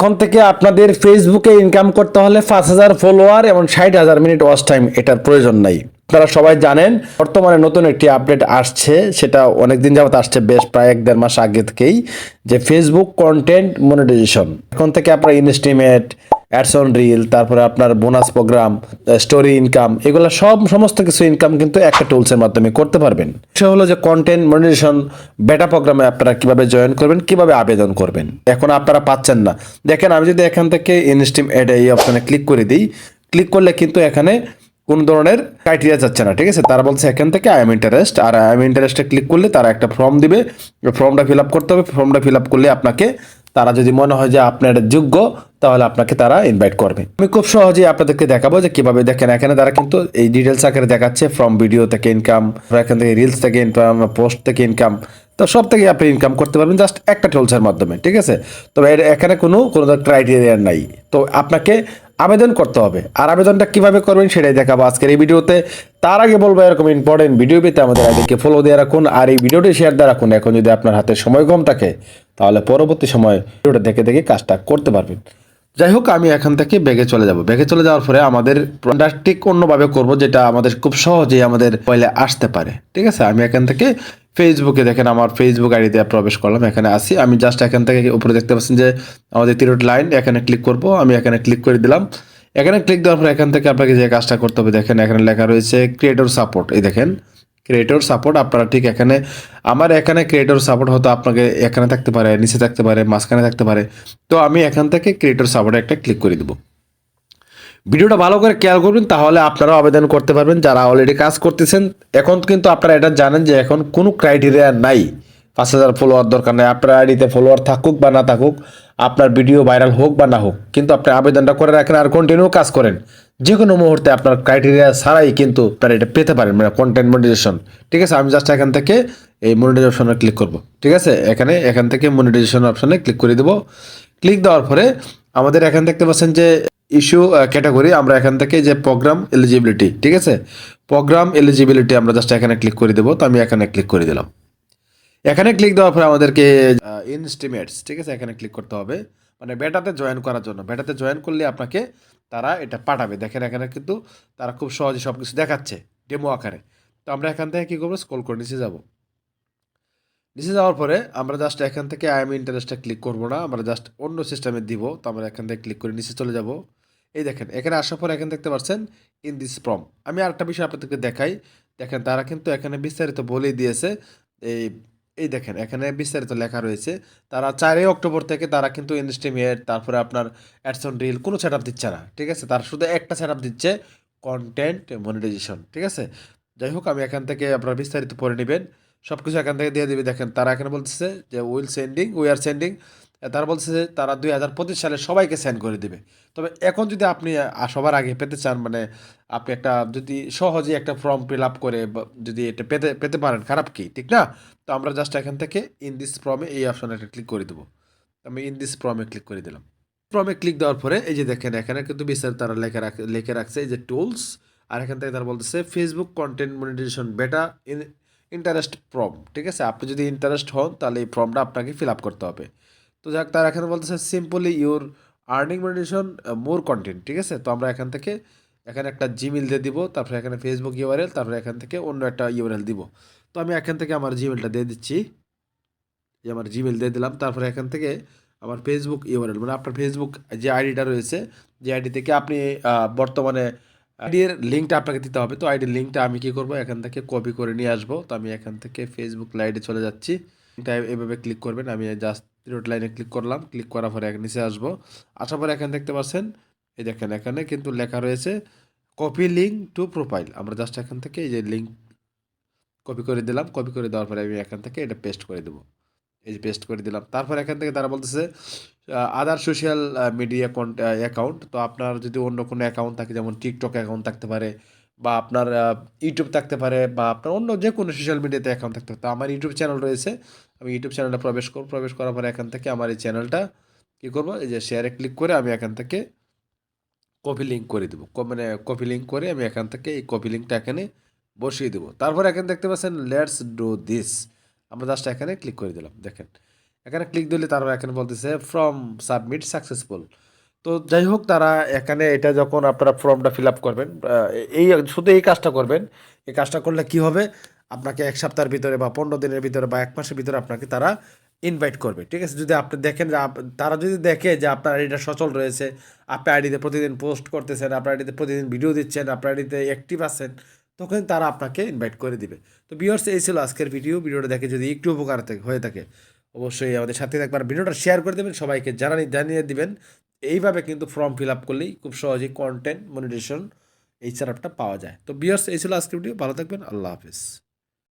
এখন থেকে আপনাদের ফেসবুকে ইনকাম করতে হলে পাঁচ হাজার ফলোয়ার এবং ষাট হাজার মিনিট ওয়াচ টাইম এটার প্রয়োজন নাই। আপনারা সবাই জানেন, বর্তমানে নতুন একটি আপডেট আসছে, সেটা অনেকদিন যাবত আসছে, বেশ প্রায় এক দেড় মাস আগে থেকেই যে ফেসবুক কন্টেন্ট মনিটাইজেশন এখন থেকে আপনার ইনস্টিমেট অ্যাডস অন রিল তারপরে আপনার বোনাস প্রোগ্রাম স্টোরি ইনকাম এগুলো সব সমস্ত কিছু ইনকাম কিন্তু একটা টুলসের মাধ্যমে করতে পারবেন। সে হলো যে কন্টেন্ট মনিটাইজেশন বেটা প্রোগ্রামে আপনারা কীভাবে জয়েন করবেন, কীভাবে আবেদন করবেন, এখন আপনারা পাচ্ছেন না। দেখেন, আমি যদি এখান থেকে ইনস্টিম এড এই অপশানে ক্লিক করে দিই ক্লিক করলে কিন্তু এখানে কোন ধরনের ক্রাইটেরিয়া যাচ্ছে না, ঠিক আছে? তারা বলছে এখান থেকে আই এম ইন্টারেস্ট আর আই এম ইন্টারেস্টে ক্লিক করলে তারা একটা ফর্ম দিবে। ফর্মটা ফিল আপ করতে হবে। ফর্মটা ফিল আপ করলে আপনাকে, তারা যদি মনে হয় যে আপনার যোগ্য, তাহলে আপনাকে তারা ইনভাইট করবে। আমি খুব সহজেই আপনাদেরকে দেখাবো যে কীভাবে দেখেন, এখানে তারা কিন্তু এই ডিটেলস আকারে দেখাচ্ছে ফ্রম ভিডিও থেকে ইনকাম এখান থেকে রিলস থেকে ইনকাম পোস্ট থেকে ইনকাম তো সব থেকে আপনি ইনকাম করতে পারবেন জাস্ট একটা টুলসের মাধ্যমে, ঠিক আছে? তবে এখানে কোনো কোনো ক্রাইটেরিয়া নাই। তো আপনাকে আবেদন করতে হবে। আর আবেদনটা কীভাবে করবেন সেটাই দেখাবো আজকের এই ভিডিওতে। তার আগে বলব এরকম ইম্পর্টেন্ট ভিডিও পেতে আমাদের আইডিকে ফলো দিয়ে রাখুন। আর এই ভিডিওটি শেয়ার দিয়ে রাখুন। এখন যদি আপনার হাতে সময় কম থাকে, তাহলে পরবর্তী সময় ভিডিওটা দেখে দেখে কাজটা করতে পারবেন। যাই হোক আমি এখান থেকে ব্যাগে চলে যাব। ব্যাগে চলে যাওয়ার পরে আমাদের ঠিক অন্যভাবে করব, যেটা আমাদের খুব সহজেই আমাদের পয়লে আসতে পারে। ঠিক আছে? আমি এখান থেকে ফেসবুকে দেখেন আমার ফেসবুক আইডিতে প্রবেশ করলাম, এখানে আসি আমি জাস্ট এখান থেকে উপরে দেখতে পাচ্ছেন যে আমাদের তিরোট লাইন এখানে ক্লিক করব। আমি এখানে ক্লিক করে দিলাম। এখানে ক্লিক দেওয়ার পর এখান থেকে আপনাকে যে কাজটা করতে হবে, দেখেন এখানে লেখা রয়েছে ক্রিয়েটর সাপোর্ট এই দেখেন ক্রিয়েটর সাপোর্ট আপনারা ঠিক এখানে, আমার এখানে ক্রিয়েটর সাপোর্ট হয়তো আপনাকে এখানে থাকতে পারে, নিচে থাকতে পারে, মাঝখানে থাকতে পারে। তো আমি এখান থেকে ক্রিয়েটর সাপোর্টে একটা ক্লিক করে দেবো। ভিডিওটা ভালো করে খেয়াল করবেন, তাহলে আপনারাও আবেদন করতে পারবেন। যারা অলরেডি কাজ করতেছেন, এখন কিন্তু আপনারা এটা জানেন যে এখন কোনো ক্রাইটেরিয়া নাই। পাঁচ হাজার ফলোয়ার দরকার নেই। আপনার আইডিতে ফলোয়ার থাকুক বা না থাকুক আপনার ভিডিও ভাইরাল হোক বা না হোক, কিন্তু আপনি আবেদনটা করে রাখেন আর কন্টিনিউ কাজ করেন। যে কোনো মুহূর্তে আপনার ক্রাইটেরিয়া ছাড়াই কিন্তু আপনারা এটা পেতে পারেন মানে কন্টেন্ট মনিটাইজেশন ঠিক আছে, আমি জাস্ট এখান থেকে এই মনিটাইজেশন অপশনে ক্লিক করব। ঠিক আছে, এখানে, এখান থেকে মনিটাইজেশন অপশনে ক্লিক করে দেবো। ক্লিক দেওয়ার পরে আমাদের এখান দেখতে পাচ্ছেন যে ইস্যু ক্যাটাগরি আমরা এখান থেকে যে প্রোগ্রাম এলিজিবিলিটি ঠিক আছে? প্রোগ্রাম এলিজিবিলিটি আমরা জাস্ট এখানে ক্লিক করে দেবো, তো আমি এখানে ক্লিক করে দিলাম। এখানে ক্লিক দেওয়ার পরে আমাদেরকে ইনস্টিমেটস ঠিক আছে? এখানে ক্লিক করতে হবে। মানে বেটাতে জয়েন করার জন্য। বেটাতে জয়েন করলে আপনাকে তারা এটা পাঠাবে। দেখেন এখানে কিন্তু তারা খুব সহজে সব কিছু দেখাচ্ছে ডেমো আকারে। তো আমরা এখান থেকে কী করব? স্ক্রল করে নিচে যাব। নিচে যাওয়ার পরে আমরা জাস্ট এখান থেকে আই এম ইন্টারেস্টে ক্লিক করব না। আমরা জাস্ট অন্য সিস্টেমে দিব। তো আমরা এখান থেকে ক্লিক করে নিচে চলে যাব। এই দেখেন, এখানে আসার পরে এখানে দেখতে পাচ্ছেন ইন দিস প্রম আমি আরেকটা বিষয় আপনাদেরকে দেখাই। দেখেন, তারা কিন্তু এখানে বিস্তারিত বলেই দিয়েছে, এই এই দেখেন, এখানে বিস্তারিত লেখা রয়েছে, তারা চারই অক্টোবর থেকে তারা কিন্তু ইনস্টিমেট তারপরে আপনার অ্যাডসন রিল কোনো সেট দিচ্ছে না, ঠিক আছে? তারা শুধু একটা সেট দিচ্ছে কন্টেন্ট মনিটাইজেশন ঠিক আছে? যাই হোক, আমি এখান থেকে আপনারা বিস্তারিত পড়ে নেবেন সব কিছু এখান থেকে দিয়ে দেবে। দেখেন, তারা এখানে বলতেছে যে will sending we are sending তারা বলছে যে তারা দুই হাজার পঁচিশ সালে সবাইকে সেন্ড করে দেবে। তবে এখন যদি আপনি সবার আগে পেতে চান মানে আপনি একটা যদি সহজে একটা ফর্ম ফিল আপ করে যদি এটা পেতে পেতে পারেন, খারাপ কি? ঠিক না? তো আমরা জাস্ট এখান থেকে ইন দিস ফর্মে এই অপশনে একটা ক্লিক করে দেবো। আমি ইন দিস ফর্মে ক্লিক করে দিলাম। ফর্মে ক্লিক দেওয়ার পরে এই যে দেখেন, এখানে কিন্তু বিস্তারিত তারা লেখা রাখ, লিখে রাখছে এই যে টুলস আর এখান থেকে তারা বলতেছে Facebook content monetisation beta in interest form ঠিক আছে? আপনি যদি ইন্টারেস্ট হন, তাহলে এই ফর্মটা আপনাকে ফিল আপ করতে হবে। তো যাক, তার এখানে বলতেছে simply your earning monetisation more content ঠিক আছে? তো আমরা এখান থেকে, এখানে একটা জিমেল দিয়ে দিব, তারপরে এখানে ফেসবুক ইউআরএল তারপরে এখান থেকে অন্য একটা ইউআরএল দিব। তো আমি এখান থেকে আমার জিমেলটা দিয়ে দিচ্ছি। যে আমার জিমেল দিয়ে দিলাম, তারপরে এখান থেকে আমার ফেসবুক ইউআরএল মানে আপনার ফেসবুক যে আইডিটা রয়েছে, যে আইডি থেকে আপনি বর্তমানে আইডির লিঙ্কটা আপনাকে দিতে হবে। তো আইডির লিঙ্কটা আমি কি করব? এখান থেকে কপি করে নিয়ে আসব। তো আমি এখান থেকে ফেসবুক লাইটে চলে যাচ্ছি। এভাবে ক্লিক করবেন, আমি জাস্ট তিরোট লাইনে ক্লিক করলাম ক্লিক করার পরে নিচে আসব। আসার পরে এখানে দেখতে পাচ্ছেন, এই দেখেন এখানে কিন্তু লেখা রয়েছে কপি লিঙ্ক টু প্রোফাইল আমরা জাস্ট এখান থেকে এই যে লিঙ্ক কপি করে দিলাম কপি করে দেওয়ার পরে আমি এখান থেকে এটা পেস্ট করে দেবো। এই যে পেস্ট করে দিলাম। তারপর এখান থেকে তারা বলতেছে আদার সোশ্যাল মিডিয়া অ্যাকাউন্ট তো আপনার যদি অন্য কোনো অ্যাকাউন্ট থাকে, যেমন টিকটক অ্যাকাউন্ট থাকতে পারে বা আপনার ইউটিউব থাকতে পারে বা আপনার অন্য যে কোনো সোশ্যাল মিডিয়াতে অ্যাকাউন্ট থাকতে পারে। আমার ইউটিউব চ্যানেল রয়েছে। আমি ইউটিউব চ্যানেলটা প্রবেশ করব প্রবেশ করার পরে এখান থেকে আমার এই চ্যানেলটা কী করব? এই যে শেয়ারে ক্লিক করে আমি এখান থেকে কপি লিঙ্ক করে দেবো। মানে কপি লিঙ্ক করে আমি এখান থেকে এই কপি লিঙ্কটা এখানে বসিয়ে দেবো। তারপর এখানে দেখতে পাচ্ছেন লেটস ডু দিস আমরা জাস্ট এখানে ক্লিক করে দিলাম। দেখেন, এখানে ক্লিক দিলে তারপর এখানে বলতেছে ফ্রম সাবমিট সাকসেসফুল তো যাই হোক, তারা এখানে এটা যখন আপনারা ফর্মটা ফিল আপ করবেন এই শুধু এই কাজটা করবেন। এই কাজটা করলে কি হবে? আপনাকে এক সপ্তাহের ভিতরে বা পনেরো দিনের ভিতরে বা এক মাসের ভিতরে আপনাকে তারা ইনভাইট করবে, ঠিক আছে? যদি আপনি দেখেন যে তারা যদি দেখে যে আপনার আইডিটা সচল রয়েছে, আপনি আইডিতে প্রতিদিন পোস্ট করতেছেন, আপনার আইডিতে প্রতিদিন ভিডিও দিচ্ছেন, আপনার আইডিতে অ্যাক্টিভ আছেন, তখন তারা আপনাকে ইনভাইট করে দিবে। তো বিয়ার্স এই ছিল আজকের ভিডিও ভিডিওটা দেখে যদি একটু উপকার হয়ে থাকে, অবশ্যই আমাদের সাথে একবার ভিডিওটা শেয়ার করে দেবেন, সবাইকে জানানি জানিয়ে দিবেন। এইভাবে কিন্তু ফর্ম ফিল আপ করলেই খুব সহজেই কন্টেন্ট মনিটেশন এই সেটআপটা পাওয়া যায়। তো বিয়ার্স এই ছিল আজকের ভিডিও ভালো থাকবেন। আল্লাহ হাফিজ।